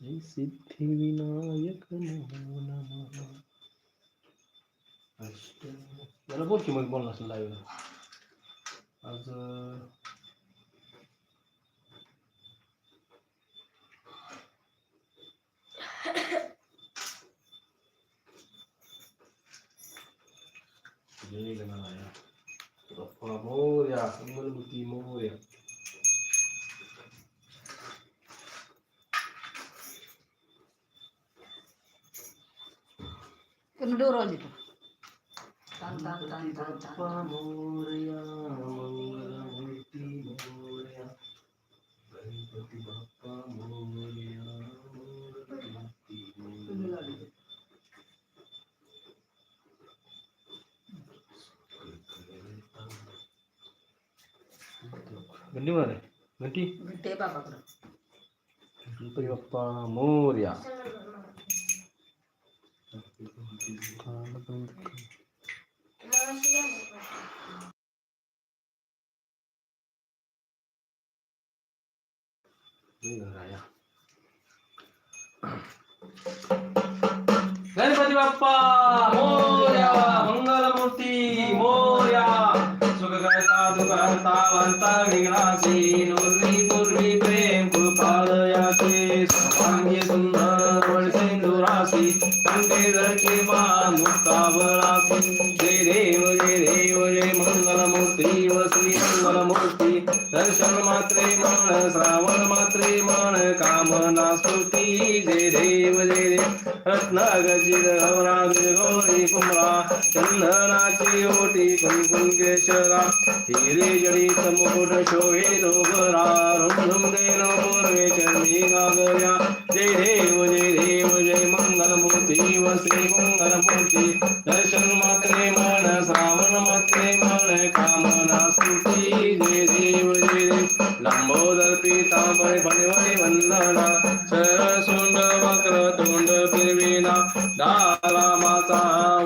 श्री सिद्धिविनायक नमो नमः। याला बोल की मग बोलणार असेल लाईव्ह आज Jadi dengan ayah, kalau mau ya, kamu lebih mau ya. पूर्ण डोरवाल देतो तान तान तान तान बाप्पा तान मोरया मंगलमूर्ती मोरया गणपती बाप्पा मोरया मंगलमूर्ती मोरया गंडी मारे गंटी ते बाबाकडं गणपती बाप्पा मोरया राया गणपती बाप्पा मोर्या मंगलमूर्ती मोर्या. सुखकर्ता दुःखहर्ता वार्ता विघ्नासी नोंदी पूर्वी प्रेम कृपालयाचे सर्वांगी सुंदर वळसेंदुरासी कंठे धरके मान मुक्तावरासी जय देव जय देव जय मंगलमूर्ती. दर्शन मात्रे मन श्रावण मात्रे मन कामना स्तुती जय देव जय देव। रत्न गजिर गौरा गौरी कुमरा चंदनाची ओटी कुंकुम केशरा हिरे जडित मुकुट शोभे दोगरा। रुंधुम देन पूर्वे चरणी गागया जय देव जय देव जय मंगलमूर्ती व श्री मंगलमूर्ती। दर्शन मात्रे मन श्रावण मात्रे मन कामना स्तुती पीतांबर बनवले वंदना. सरसुंड वक्र तोंड फिरविना दारामाचा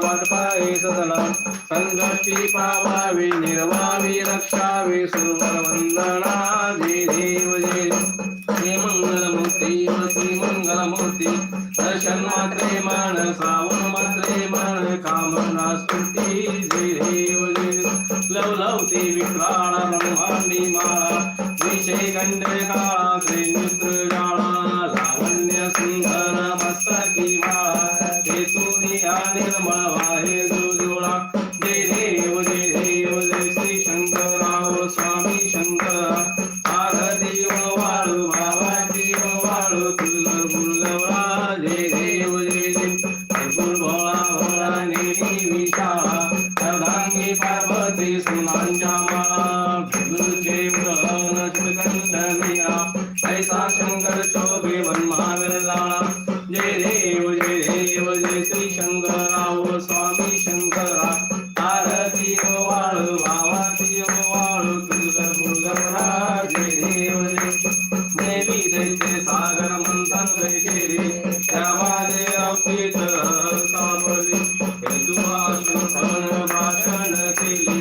वाटपाई सदना संघटी पावावी निर्वावी रक्षावी सुरवर वंदना. जी देव जय देव. श्री मंगलमूर्ती श्री मंगलमूर्ती दर्शन मात्रे मन श्रावण मात्रे मन कामना स्तुती. जी देव जय लवलवती विक्राळा ब्रह्मांडी माळा विषय गंड काळा त्रिनेत्र जाळा लावण्य सुंदर ऐसा शंकर शोभे वन्माविरलाळा जय देव जय देव जय श्री शंकराव स्वामी शंकरा आरती ओ भावाती ओ वाळू तुझ जय देव देवी दैत्य सागर मंथन वैकेरी त्यावादे अमृत सावली हेतुवाशुषण भाषण केली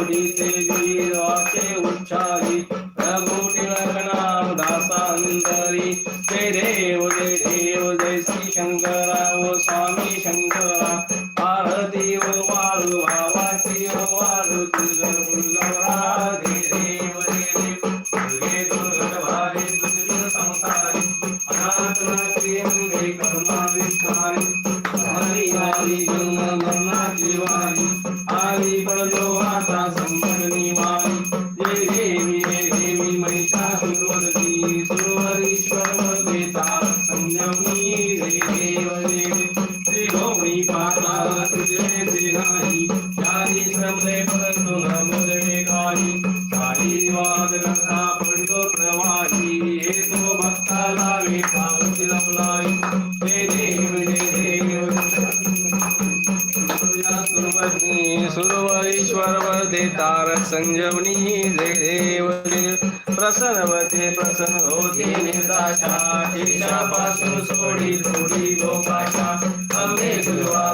षटकोटी देवी वाटे उच्चारी रघुटी नाम दासांतरी जय देव जय देव जय श्री शंकराव स्वामी शंकरा. पार्वती ओ वाळू आवासी ओ वाळू तुझ गुरुगवरा जय देव जय देव दुर्गे भारी दुर्ग संसारी. अनाथ विस्तारी हरी हरी जन्म आली पडलो पावती लवलाई जय देव देव सुरवरीश्वर वदे तारक संजीवनी जय देव जय प्रसन्नवते प्रसन्न होते निर्दाशा ईशापासून सोडी सोडी लोकाशा अंबे गुरुवा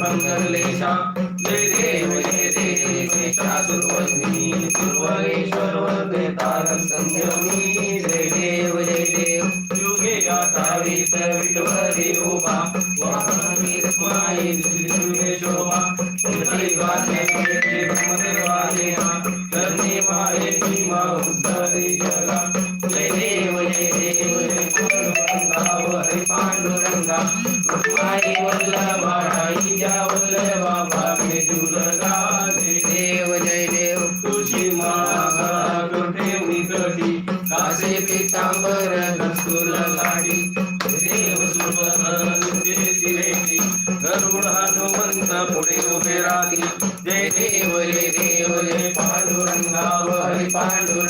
मंगलेशा जय देव जय देव ईशा सुरवग्नी सुरवरीश्वर वदे तारक संजीवनी जय देव जय देव युगे गातावीत विठवरी उभा वाहनी माई दुसरी शोभा पुत्री वाचे पुत्री ब्रह्मदेवाचे करणे माये भीमा उद्धरी जगा जय देव जय देव जय पांडुरंगा हरी पांडुरंगा माई वल्लभा राईच्या वल्लभा भाग्य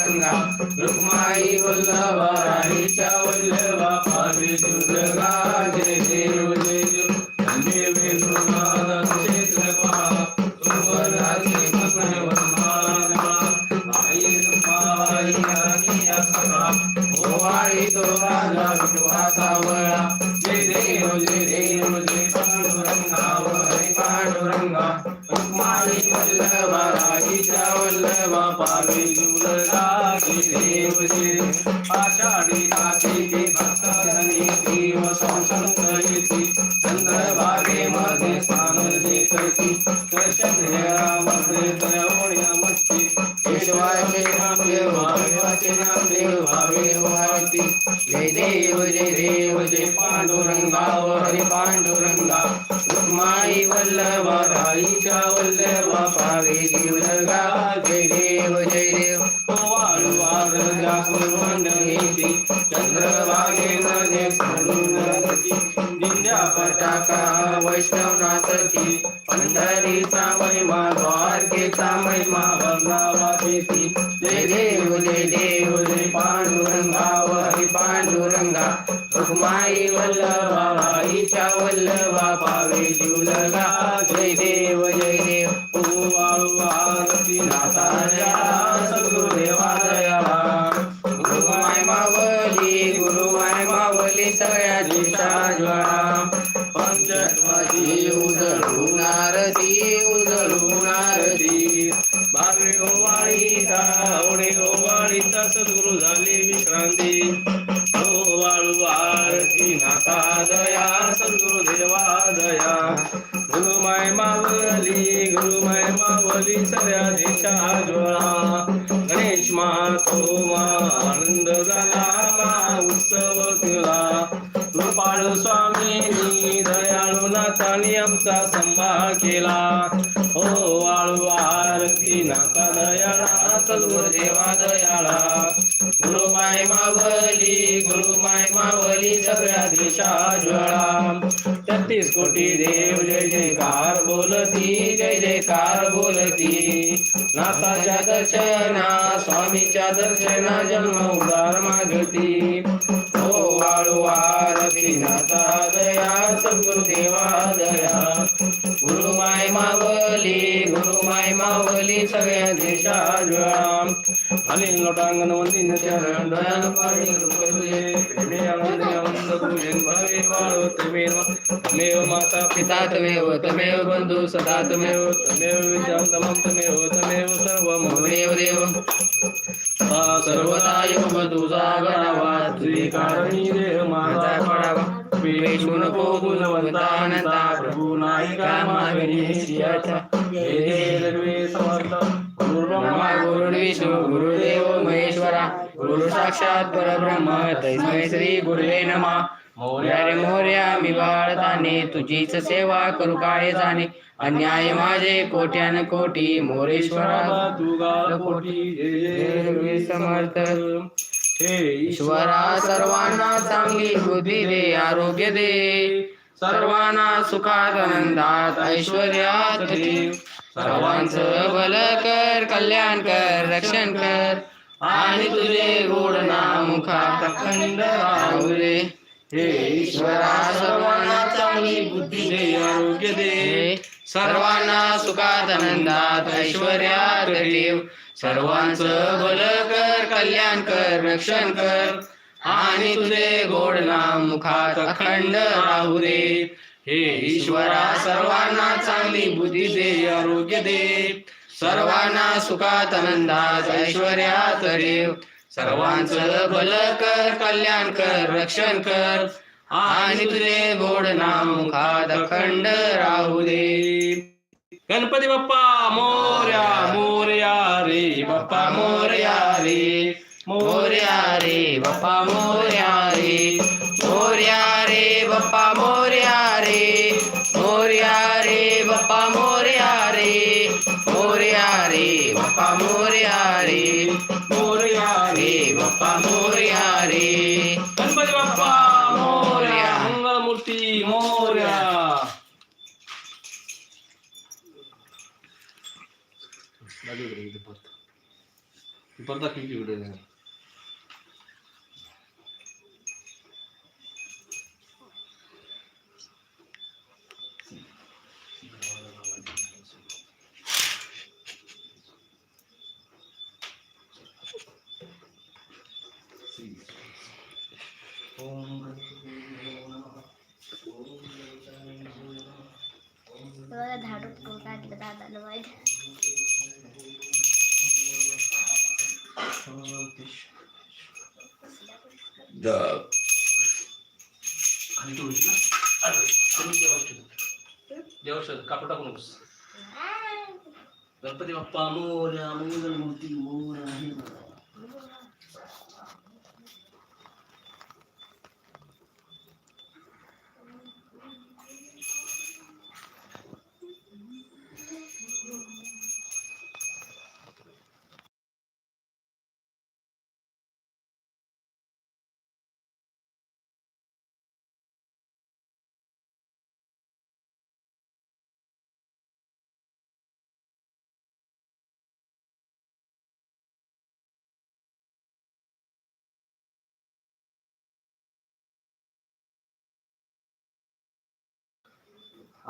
पांडुरंगा रुक्माई वल्लभा राणीच्या वल्लभा पावे दुर्गा जय देव जय देव धन्य वेणुनाद क्षेत्र पहा। सुवर्णाची मकणे वनमाला आई रुपाई राणी असरा ओवाळी तो राजा विठवा सावळा जय देव जय वल्लभा राणीच्या वल्लभा पावे दुर्गा देव जय देव आषाढी नाथिके भक्तांनी देव संसंत येती चंद्रभागेमध्ये स्नान देखती चंद्रामध्ये तळवण्यामध्ये केशवाचे नाम देव भावे वाचे नाम देव भावे वाटी जय देव जय देव जय पांडुरंगा हरी पांडुरंगा माई वल्लभा राईच्या वल्लभा पावे जीवलगा जय देव जय देव वाळू वाळ चंद्रभागेमध्ये सोडून दिंड्या पटाका वैष्णवनाथची पंढरीचा महिमा द्वारकेचा महिमा वर्णावा देती जय देव जय देव जय पांडुरंगा हरी पांडुरंगा माई वल्लभा राईच्या वल्लभा पावे जीवलगा जय देव जय देव. ओ वाळू आरती नाताया सद्गुरुदेवा दयाळा गुरुमाय मावली गुरुमाय मावली सगळ्या दिशा ज्वाळा पंचत्वाची उजळून आरती उजळून आरती. बागडे ओवाळीता ओढे ओवाळीता सद्गुरु झाले विश्रांती. हो ओ वाळू आरती नाथा दया सद्गुरु देवा दया. गुरुमाय मावली गुरुमाय मावली सगळ्या देशा ज्वाळा. गणेश मातो मा आनंद झाला मा उत्सव केला. कृपाळू स्वामींनी दयाळू नाथानी आमचा संभाळ केला. हो वाळवार आरती नाथा दयाळा सद्गुरु देवा दयाळा. गुरुमाय मावली गुरुमाय मावली सगळ्या देशा ज्वळा. छत्तीस कोटी देव जय जयकार बोलती जय जयकार बोलती. नाथाच्या दर्शना स्वामीच्या दर्शना जन्म उदार मागती. वाळू दया सद्गुरुदेवा दया गुरुमाय मावली गुरुमाय मावली सगळ्या देशा ज्वाळा अनिल लोटांगण वंदिन चरण दयाल पाणी तुझे तमेव माता पिता तमेव तमेव बंधु सदा तमेव तमेव विद्यां तमं तमेव तमेव सर्वं ममेव देव सा सर्वदा योग तुझा गणावा तुझी कारणी देह माझा पडावा नको प्रभू नायिका गुरुब्रह्मा गुरुदेव महेश्वरा गुरु साक्षात परब्रह्म तैस्मै श्री गुरुवे नमा मोर्या रे मोर्या मी बाळताने तुझीच सेवा करू काय जाणे? अन्याय माझे कोट्यान कोटी मोरेश्वरा तू कोटी समर्थ. हे ईश्वरा सर्वांना चांगली बुद्धी दे आरोग्य दे. सर्वांना सुखात आनंदात ऐश्वर्यात ठेव. सर्वांचं भल कर कल्याण कर रक्षण कर. आणि तुझे गोड नाम मुखात अखंड राहू दे. हे ईश्वरा सर्वांना चांगली बुद्धी दे आरोग्य दे. सर्वांना सुखात आनंदात ऐश्वर्यात ठेव. सर्वांचं भलं कर कल्याण कर रक्षण कर. आणि तुझे गोड नाम मुखात अखंड राहू दे. हे ईश्वरा सर्वांना चांगली बुद्धी दे आरोग्य दे. सर्वांना सुखात आनंदात ऐश्वर्यात ठेव. सर्वांचं भलं कर कल्याण कर रक्षण कर. आणि तुझे गोड नाम मुखात अखंड राहू दे. गणपती बाप्पा मोर्या मोर्या रे बाप्पा मोर्या रे. मोर्या रे बाप्पा मोर्या रे. मोर्या रे बाप्पा मोर्या रे. मोर्या रे बाप्पा मोर्या रे. मोर्या रे बाप्पा मोर्या रे. मोर्या रे बाप्पा मोर्या रे. गणपती बाप्पा मोर्या मंगळमूर्ती मोर importa que llore. Sí. இந்த কাপড়টা কোনো গণপতি বাপ্পা মোরা মঙ্গল মূর্তি মোরা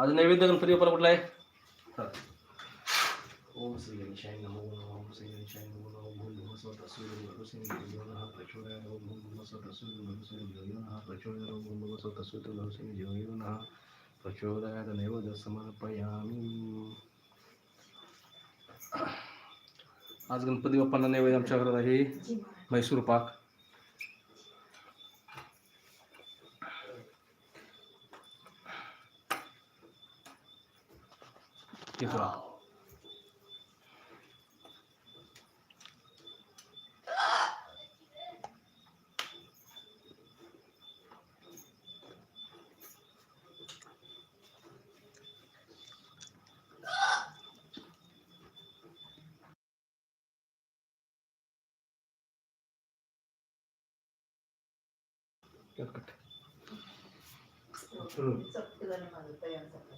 आज नैवेद्य गणपती बाप्पाला कुठला आहे? ओम श्री गणेशाय नमो नमः ओम श्री गणेशाय नमो नमः भूम भूम स्वतः सूर्य भूम श्री देव नमः प्रचोदयाय नमः भूम भूम स्वतः सूर्य भूम श्री देव नमः प्रचोदयाय नमः भूम भूम स्वतः सूर्य भूम श्री प्रचोदयाय नैवेद्य समर्पयामि। आज गणपती बाप्पांना नैवेद्य आमच्या घरात आहे म्हैसूर पाक. हे पहा. Cut, cut. चपटे झाले माझं तयार झालं